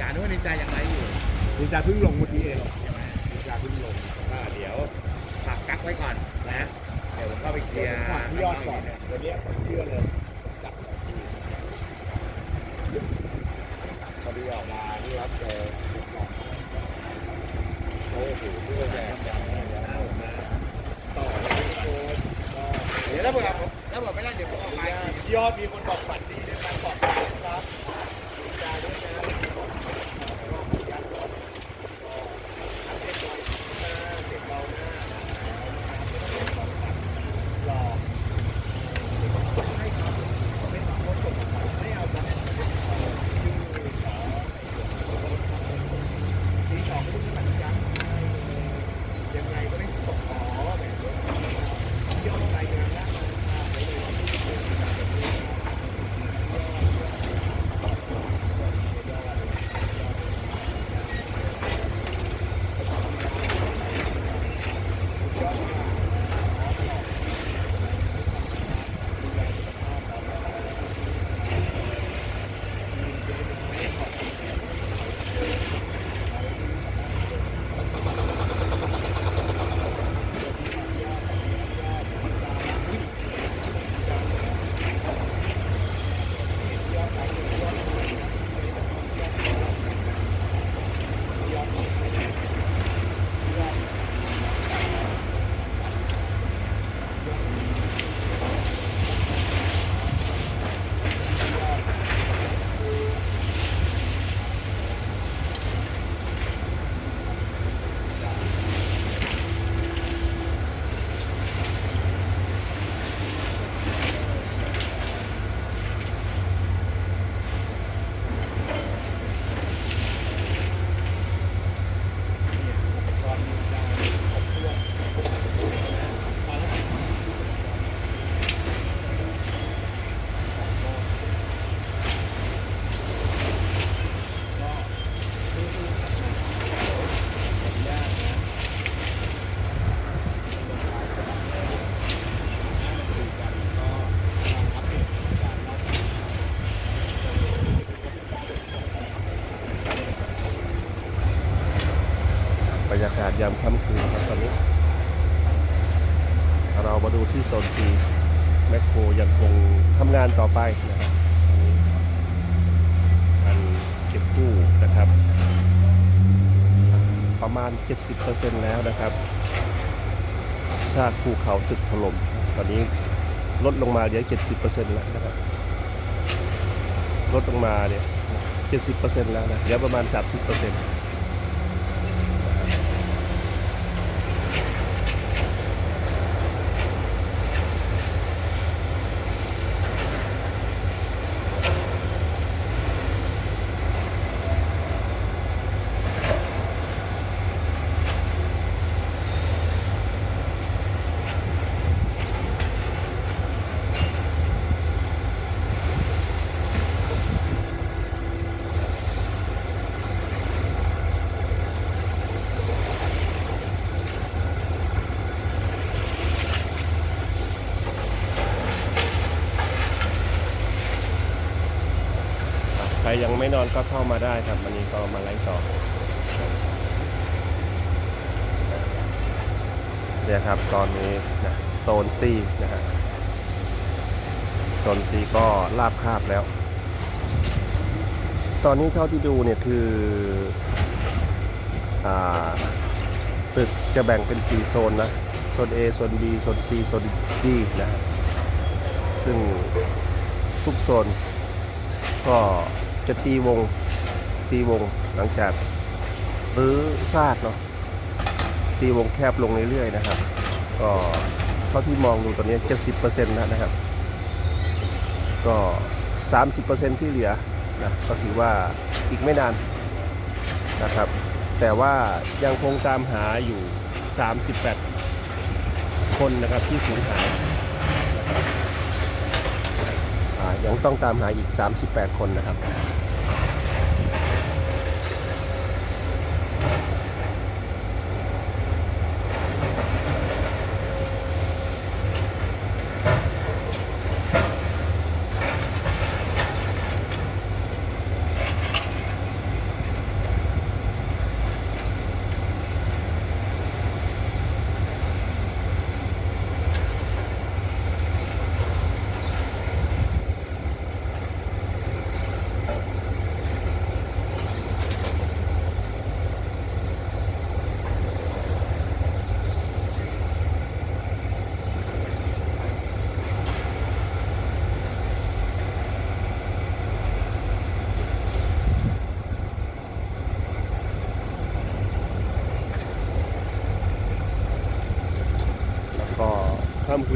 จานึกว่านินจายังไลฟ์อยู่นินจาเพิ่งลงเมื่อกี้เองใช่ไหมนินจาเพิ่งลงก็เดี๋ยวฝากกักไว้ก่อนนะเดี๋ยวผมเข้าไปเคลีเดี๋ยยวร์ฝากพี่ยอดก่อนเนี่ยวันนี้ผมเชื่อเลยจับแบบที่พอดีออกมาที่รับเจอของโอ้โหที่ว่าแย่แย่แล้วมาต่อเลยโค้ชก็เดี๋ยวถ้าเผื่อผมถ้าเผื่อไม่ได้เดี๋ยวผมออกไปพี่ยอดมีคนบอกาศยามค่ำคืนครับตอนนี้ เรามาดูที่โซนซีแมคโครยังคงทำงานต่อไปนะครับอันเก็บกู้นะครับ ประมาณ 70%แล้วนะครับซากภูเขาตึกถล่มตอนนี้ลดลงมาเหลือ 70%แล้วนะครับ ลดลงมาเนี่ย 70%แล้วนะเหลือประมาณ 30% ไม่นอนก็เข้ามาได้ครับวันนี้ก็มาไลฟ์สดเนี่ยครับตอนนี้นะโซนซีนะฮะโซนซีก็ลาบคาบแล้ว ตอนนี้เท่าที่ดูเนี่ยคืออาตึกจะแบ่งเป็น 4 โซนนะโซน A โซน B โซน C โซน D นะซึ่งทุกโซนก็ จะตีวงตีวงหลังจากรื้อซากเนาะตีวงแคบลงเรื่อยๆนะครับ ก็เท่าที่มองดูตอนนี้ 70%แล้วนะครับ ก็ 30%ที่เหลือนะก็ถือว่าอีกไม่นานนะครับ แต่ว่ายังคงตามหาอยู่ 38 คนนะครับที่สูญหายยังต้องตามหาอีก 38 คนนะครับ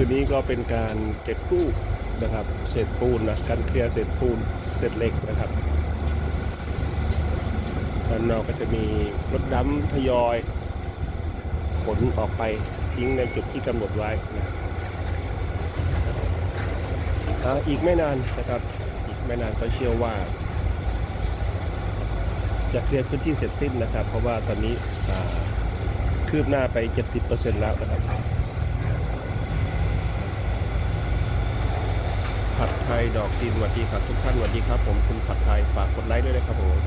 คืนนี้ก็เป็นการเก็บกู้นะครับเศษปูนนะการเคลียร์เศษปูนเศษเหล็กนะครับด้านนอกก็จะมีรถดำทยอยขนออกไปทิ้งในจุดที่กำหนดไว้นะอีกไม่นานนะครับ อีกไม่นานก็เชื่อว่า จะเคลียร์พื้นที่เสร็จสิ้นนะครับ เพราะว่าตอนนี้คืบหน้าไป 70%แล้วนะครับ ผัดไทยดอกดินสวัสดีครับทุกท่านสวัสดีครับ ผมคุณผัดไทยฝากกดไลค์ด้วยนะครับผม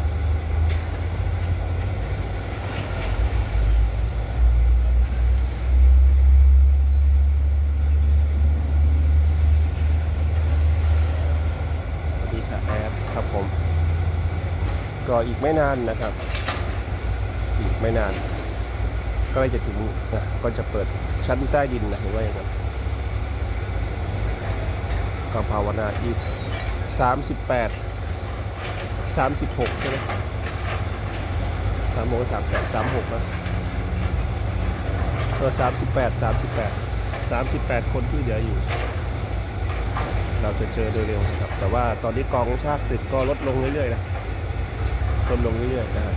สวัสดีค่ะแอดครับผม ก็อีกไม่นานนะครับ อีกไม่นานใกล้จะถึงนะก็จะเปิดชั้นใต้ดินนะเห็นว่าอย่างนั้น ก็ภาวนาอีกสามสิบแปดสามสิบหกใช่ไหมสามโมงสามแปดสามหกนะเออสามสิบแปดสามสิบแปดสามสิบแปดคนที่เหลืออยู่ เราจะเจอเร็วๆนะครับ แต่ว่าตอนนี้กองซากตึกก็ลดลงเรื่อยๆนะลดลงเรื่อยๆนะครับ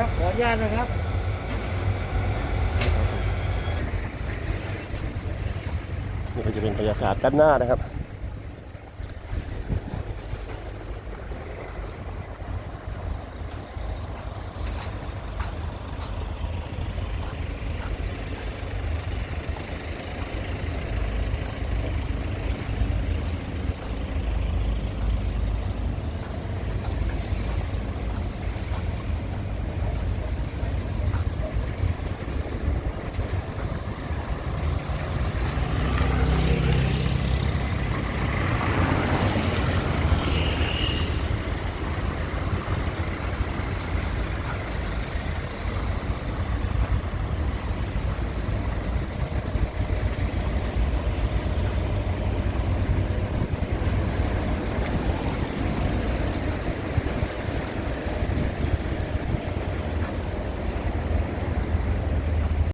ครับ ขออนุญาตนะครับนี่ก็จะเป็นบรรยากาศด้านหน้านะครับ